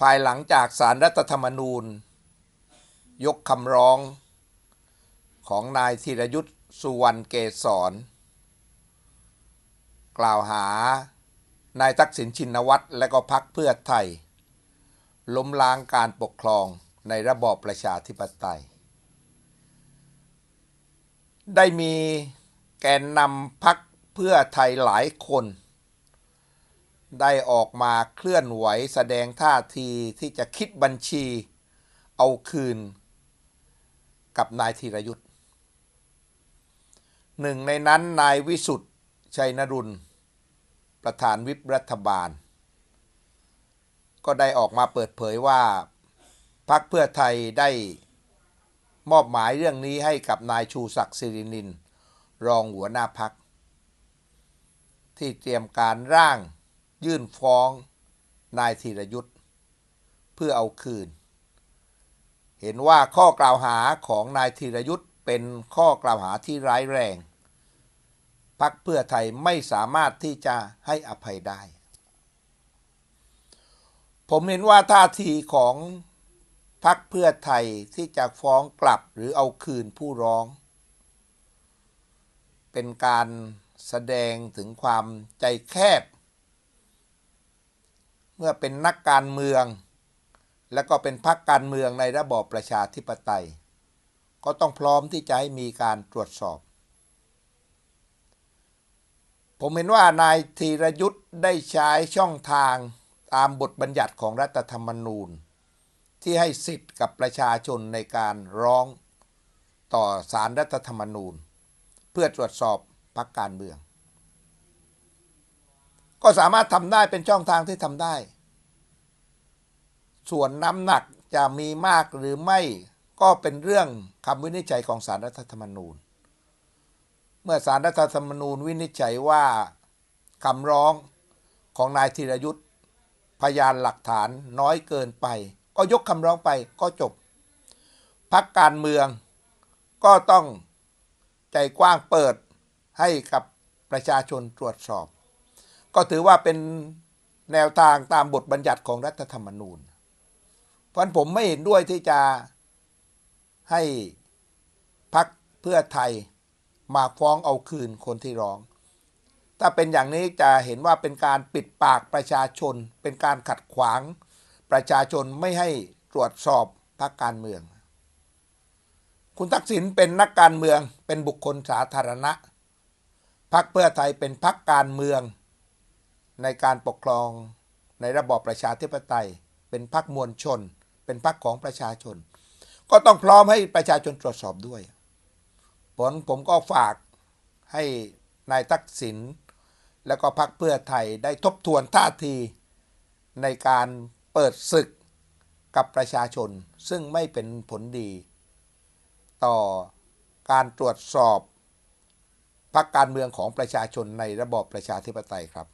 ภายหลังจากสารรัฐธรรมนูญ ยกคำร้องของนายธีรยุทธ์สุวรรณเกษรกล่าวหานายทักษิณชินวัตรและก็พักเพื่อไทย ล้มล้างการปกครองในระบอบประชาธิปไตย ได้มีแกนนำพักเพื่อไทยหลายคน ได้ออกมาเคลื่อนไหวแสดงท่าทีที่จะคิดบัญชี เอาคืน กับนายธีรยุทธ์หนึ่งในนั้นนายวิสุทธ์ชัยนรุนประธานวิปรัฐบาล ก็ได้ออกมาเปิดเผยว่าพักเพื่อไทยได้มอบหมายเรื่องนี้ให้กับนายชูศักดิ์สิรินิน รองหัวหน้าพัก ที่เตรียมการร่าง ยื่นฟ้องนายธีรยุทธ์เพื่อเอาคืน เห็นว่าข้อกล่าวหาของนายธีรยุทธ์เป็นข้อกล่าวหาที่ร้ายแรง พักเพื่อไทยไม่สามารถที่จะให้อภัยได้ ผมเห็นว่าท่าทีของพักเพื่อไทยที่จะฟ้องกลับหรือเอาคืนผู้ร้อง เป็นการแสดงถึงความใจแคบ เมื่อเป็นนักการเมือง และก็เป็นพรรคการเมืองในระบอบประชาธิปไตย ก็ต้องพร้อมที่จะให้มีการตรวจสอบ ผมเห็นว่านายธีรยุทธ์ได้ใช้ช่องทางตามบทบัญญัติของรัฐธรรมนูญ ที่ให้สิทธิ์กับประชาชนในการร้องต่อสารรัฐธรรมนูญ เพื่อตรวจสอบพรรคการเมือง ก็สามารถทำได้เป็นช่องทางที่ทำได้ ส่วนน้ำหนักจะมีมากหรือไม่ก็เป็นเรื่องคำวินิจฉัยของสารรัฐธรรมนูญ เมื่อสารรัฐธรรมนูญวินิจฉัยว่าคำร้องของนายธีรยุทธ์พยานหลักฐานน้อยเกินไป ก็ยกคำร้องไปก็จบพักการเมืองก็ต้องใจกว้างเปิดให้กับประชาชนตรวจสอบ ก็ถือว่าเป็นแนวทางตามบทบัญญัติของรัฐธรรมนูญ เพราะผมไม่เห็นด้วยที่จะให้พักเพื่อไทยมาฟ้องเอาคืนคนที่ร้อง ถ้าเป็นอย่างนี้จะเห็นว่าเป็นการปิดปากประชาชน เป็นการขัดขวาง ประชาชนไม่ให้ตรวจสอบพรรคการเมือง คุณทักษิณเป็นนักการเมืองเป็นบุคคลสาธารณะพรรคเพื่อไทยเป็นพรรคการเมือง ในการปกครองในระบอบประชาธิปไตย เป็นพรรคมวลชน เป็นพรรคของประชาชน ก็ต้องพร้อมให้ประชาชนตรวจสอบด้วย ผลผมก็ฝากให้นายทักษิณแล้วก็พรรคเพื่อไทยได้ทบทวนท่าที ในการเปิดศึกกับประชาชน ซึ่งไม่เป็นผลดี ต่อการตรวจสอบพรรคการเมืองของประชาชนในระบอบประชาธิปไตยครับ